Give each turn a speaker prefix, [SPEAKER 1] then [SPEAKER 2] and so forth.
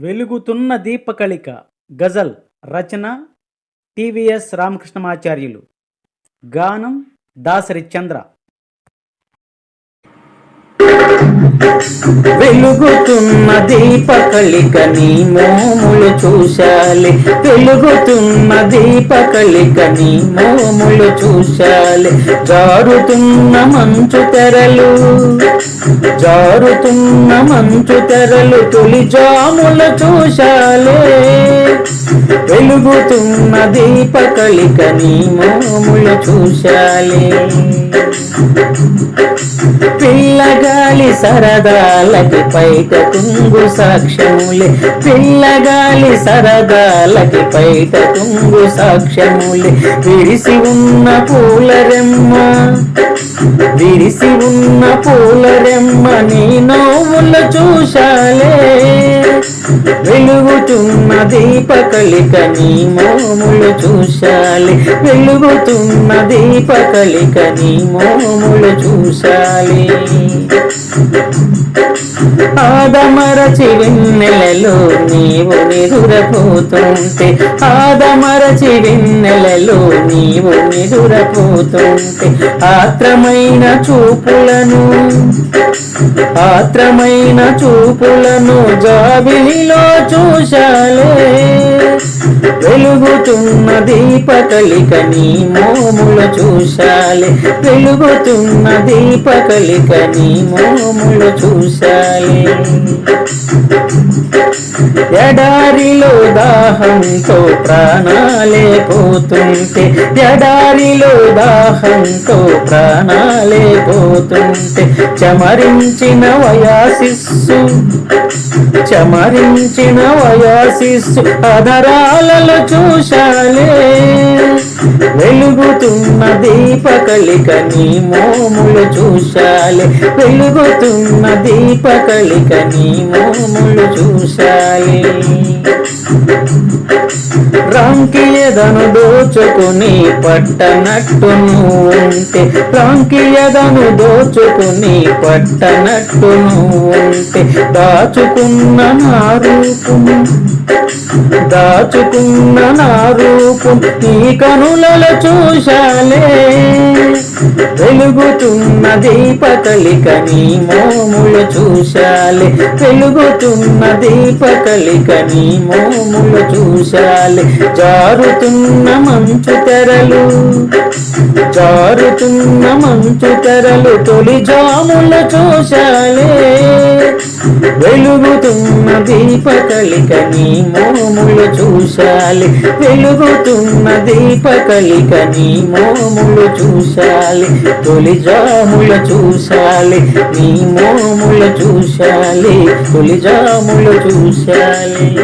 [SPEAKER 1] వెలుగుతున్న దీపకళిక గజల్ రచన టివిఎస్ రామకృష్ణమాచార్యులు. గానం దాసరి చంద్ర. వెలుగుతున్న దీపకళిక నీ మోములు చూశాలి. వెలుగుతున్న దీపకళిక నీ మోములు చూశాలి. జారుతున్న మంచు తెరలు జారుతున్న మంచు తెరలు తొలి జాముల చూశాలే. వెలుగుతున్న దీపకళిక నీ మోములు చూశాలే. పిల్లగాలి సరదాలకి పైట తుంగు సాక్ష్యములే. పిల్లగాలి సరదాలకి పైట తుంగు సాక్ష్యములే. విరిసి ఉన్న పూలరెమ్మ విరిసి ఉన్న పూలరెమ్మ నీ నోములు చూశాలే. వెలుగుతున్న దీపకళిక నీ మోములు చూశాలి. వెలుగుతున్న దీపకళిక నీ మోములు చూశాలి. ఆదమరచి వెన్నెలలో నీవు నిదురపోతుంటే ఆదమరచి వెన్నెలలో నీవు నిదురపోతుంటే ఆత్రమైన చూపులను ఆత్రమైన చూపులను జాబిలిలో చూశాలే వెలుగుతున్న దీపకలిక నీ మోముల చూశాలి. వెలుగుతున్న దీపకలిక నీ మోముల చూశాలి. ఎడారిలో దాహంతో ప్రాణాలే పోతుంటే ఎడారిలో దాహంతో ప్రాణాలే పోతుంటే చమరించిన వయాసిస్సు చమరించిన వయాసిస్సు అధరాలలో చూశాలే. వెలుగుతున్న దీపకళిక నీ మోములు చూశాలి. వెలుగుతున్న దీపకళిక నీ మోములు చూశాలి. రాంకి ఎదను దోచుకుని పట్టనట్టు ఉంటే. రాంకి ఎదను దోచుకుని పట్టనట్టు ఉంటే. దాచుకున్న నా రూపం దాచుకున్న నా రూపం ఈ కనులలో చూశాలే. వెలుగుతున్న దీపకళిక నీ మోములు చూశాలి. వెలుగుతున్న దీపకళిక నీ మోములు చూశాలి. జారుతున్న మంచు తెరలు జారుతున్న మంచు తెరలు తొలి జాములు చూశాలే. వెలుగుతున్న దీపకలిక నీ మోములు చూశాలి. వెలుగుతున్న దీపకలిక నీ మోములు చూశాలి. తొలి జాములు చూశాలి. నీ మోములు చూశాలి. తొలి జాములు చూశాలి.